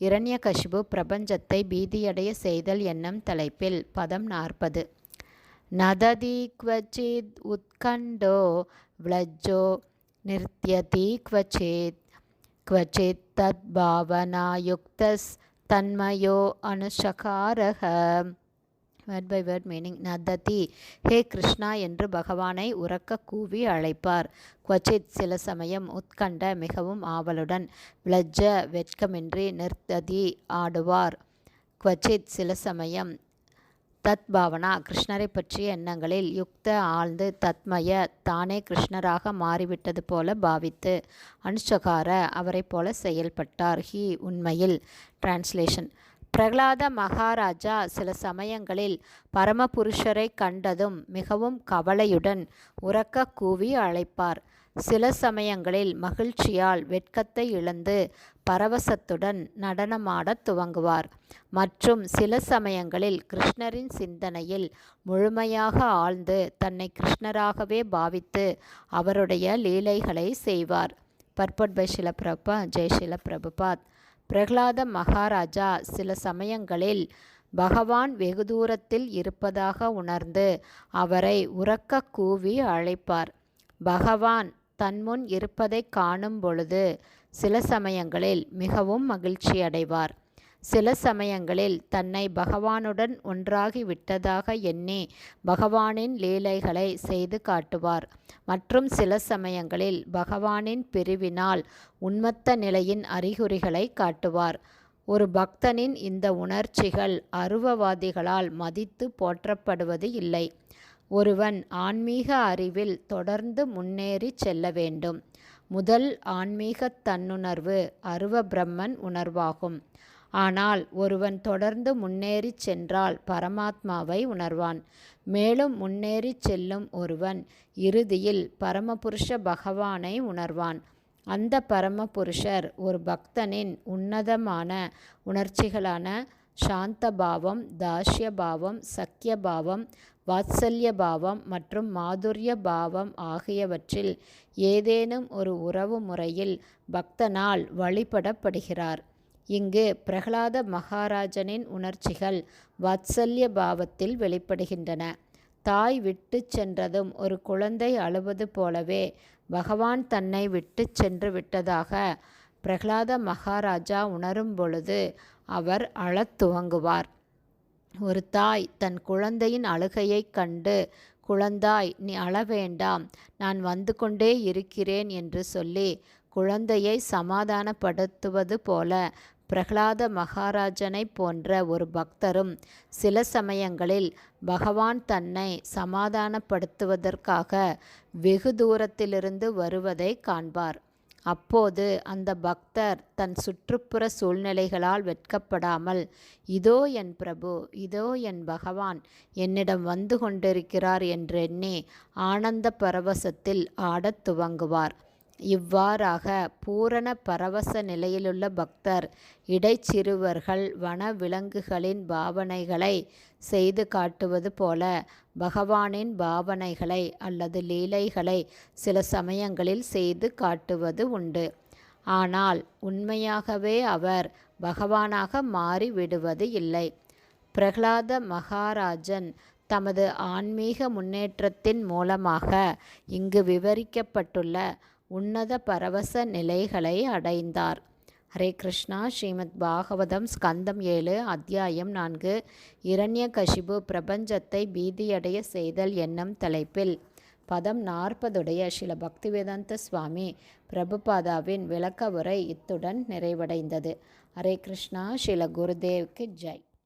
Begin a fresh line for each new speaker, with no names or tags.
இரண்யகசிபு பிரபஞ்சத்தை பீதியடைய செய்தல் என்னும் தலைப்பில் பதம் நாற்பது. நததி குவச்சித் உத்கண்டோ விளஜ்ஜோ நிறுத்தியதி குவச்சித் குவச்சித் தத் பாவனாயுக்தஸ் தன்மயோ அனுஷகாரக வேர்ட் பை வேர்ட் மீனிங் நததி ஹே கிருஷ்ணா என்று பகவானை உறக்க கூவி அழைப்பார். குவச்சித் சில சமயம் உத்கண்ட மிகவும் ஆவலுடன் விளஜ வெட்கமின்றி நிர்த்ததி ஆடுவார். குவச்சித் சில சமயம் தத் பாவனா கிருஷ்ணரை பற்றிய எண்ணங்களில் யுக்த ஆழ்ந்து தத்மய தானே கிருஷ்ணராக மாறிவிட்டது போல பாவித்து அனுஷகார அவரை போல செயல்பட்டார். ஹி உண்மையில். டிரான்ஸ்லேஷன் பிரகலாத மகாராஜா சில சமயங்களில் பரமபுருஷரை கண்டதும் மிகவும் கவலையுடன் உறக்க கூவி அழைப்பார். சில சமயங்களில் மகிழ்ச்சியால் வெட்கத்தை இழந்து பரவசத்துடன் நடனமாடத் துவங்குவார். மற்றும் சில சமயங்களில் கிருஷ்ணரின் சிந்தனையில் முழுமையாக ஆழ்ந்து தன்னை கிருஷ்ணராகவே பாவித்து அவருடைய லீலைகளை செய்வார். பர்பட் பை ஷில பிரபா ஜெய் ஷில பிரபுபாத் பிரகலாத மகாராஜா சில சமயங்களில் பகவான் வெகு தூரத்தில் இருப்பதாக உணர்ந்து அவரை உறக்க கூவி அழைப்பார். பகவான் தன்முன் இருப்பதை காணும் பொழுது சில சமயங்களில் மிகவும் மகிழ்ச்சியடைவார். சில சமயங்களில் தன்னை பகவானுடன் ஒன்றாகி விட்டதாக எண்ணி பகவானின் லீலைகளை செய்து காட்டுவார். மற்றும் சில சமயங்களில் பகவானின் பிரிவினால் உண்மத்த நிலையின் அறிகுறிகளை காட்டுவார். ஒரு பக்தனின் இந்த உணர்ச்சிகள் அருவவாதிகளால் மதித்து போற்றப்படுவது இல்லை. ஒருவன் ஆன்மீக அறிவில் தொடர்ந்து முன்னேறி செல்ல வேண்டும். முதல் ஆன்மீக தன்னுணர்வு அருவ பிரம்மன் உணர்வாகும். ஆனால் ஒருவன் தொடர்ந்து முன்னேறி சென்றால் பரமாத்மாவை உணர்வான். மேலும் முன்னேறி செல்லும் ஒருவன் இறுதியில் பரமபுருஷ பகவானை உணர்வான். அந்த பரமபுருஷர் ஒரு பக்தனின் உன்னதமான உணர்ச்சிகளான சாந்த பாவம் சக்கியபாவம் பாவம் வாத்சல்ய பாவம் மற்றும் மாதுரிய பாவம் ஆகியவற்றில் ஏதேனும் ஒரு உறவு முறையில் பக்தனால் வழிபடப்படுகிறார். இங்கு பிரகலாத மகாராஜனின் உணர்ச்சிகள் வாத்சல்ய பாவத்தில் வெளிப்படுகின்றன. தாய் விட்டு சென்றதும் ஒரு குழந்தை அழுவது போலவே பகவான் தன்னை விட்டு சென்று விட்டதாக பிரகலாத மகாராஜா உணரும் பொழுது அவர் அழத் துவங்குவார். ஒரு தாய் தன் குழந்தையின் அழுகையைக் கண்டு குழந்தாய் நீ அழ வேண்டாம். நான் வந்து கொண்டே இருக்கிறேன் என்று சொல்லி குழந்தையை சமாதானப்படுத்துவது போல பிரகலாத மகாராஜனை போன்ற ஒரு பக்தரும் சில சமயங்களில் பகவான் தன்னை சமாதானப்படுத்துவதற்காக வெகு தூரத்திலிருந்து வருவதை காண்பார். அப்போது அந்த பக்தர் தன் சுற்றுப்புற சூழ்நிலைகளால் வெட்கப்படாமல் இதோ என் பிரபு இதோ என் பகவான் என்னிடம் வந்து கொண்டிருக்கிறார் என்றெண்ணி ஆனந்த பரவசத்தில் ஆடத் துவங்குவார். இவ்வாறாக பூரண பரவச நிலையிலுள்ள பக்தர் இடைச்சிறுவர்கள் வன விலங்குகளின் பாவனைகளை செய்து காட்டுவது போல பகவானின் பாவனைகளை அல்லது லீலைகளை சில சமயங்களில் செய்து காட்டுவது உண்டு. ஆனால் உண்மையாகவே அவர் பகவானாக மாறி விடுவது இல்லை. பிரகலாத மகாராஜன் தமது ஆன்மீக முன்னேற்றத்தின் மூலமாக இங்கு விவரிக்கப்பட்டுள்ள உன்னத பரவச நிலைகளை அடைந்தார். ஹரே கிருஷ்ணா. ஸ்ரீமத் பாகவதம் ஸ்கந்தம் ஏழு அத்தியாயம் நான்கு. இரண்ய கஷிபு பிரபஞ்சத்தை பீதியடைய செய்தல் என்னும் தலைப்பில். பதம் நாற்பதுடைய சில பக்திவேதாந்த சுவாமி பிரபுபாதாவின் விளக்க உரை இத்துடன் நிறைவடைந்தது. ஹரே கிருஷ்ணா. ஸ்ரீல குருதேவ்க்கு ஜெய்.